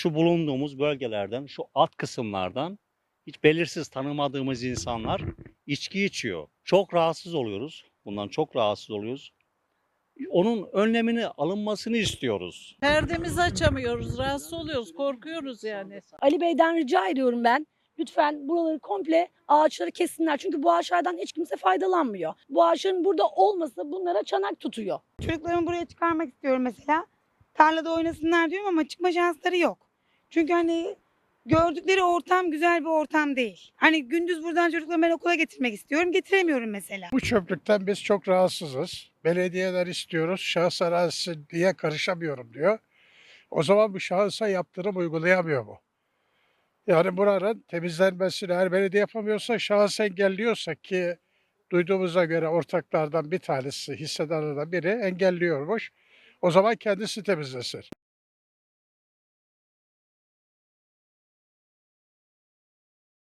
şu bulunduğumuz bölgelerden, şu alt kısımlardan hiç belirsiz tanımadığımız insanlar içki içiyor. Çok rahatsız oluyoruz. Bundan çok rahatsız oluyoruz. Onun önlemini alınmasını istiyoruz. Perdemizi açamıyoruz, rahatsız oluyoruz, korkuyoruz yani. Ali Bey'den rica ediyorum ben. Lütfen buraları komple ağaçları kessinler. Çünkü bu ağaçlardan hiç kimse faydalanmıyor. Bu ağaçların burada olması bunlara çanak tutuyor. Çocuklarımı buraya çıkarmak istiyorum mesela. Tarlada oynasınlar diyorum ama çıkma şansları yok. Çünkü hani gördükleri ortam güzel bir ortam değil. Hani gündüz buradan çocuklarımı ben okula getirmek istiyorum. Getiremiyorum mesela. Bu çöplükten biz çok rahatsızız. Belediyeler istiyoruz. Şahıs arazisi diye karışamıyorum diyor. O zaman bu şahısa yaptırım uygulayamıyor mu? Yani buranın temizlenmesini eğer belediye yapamıyorsa şahıs engelliyorsa ki duyduğumuza göre ortaklardan bir tanesi hissedarlardan biri engelliyormuş. O zaman kendisi temizlesin.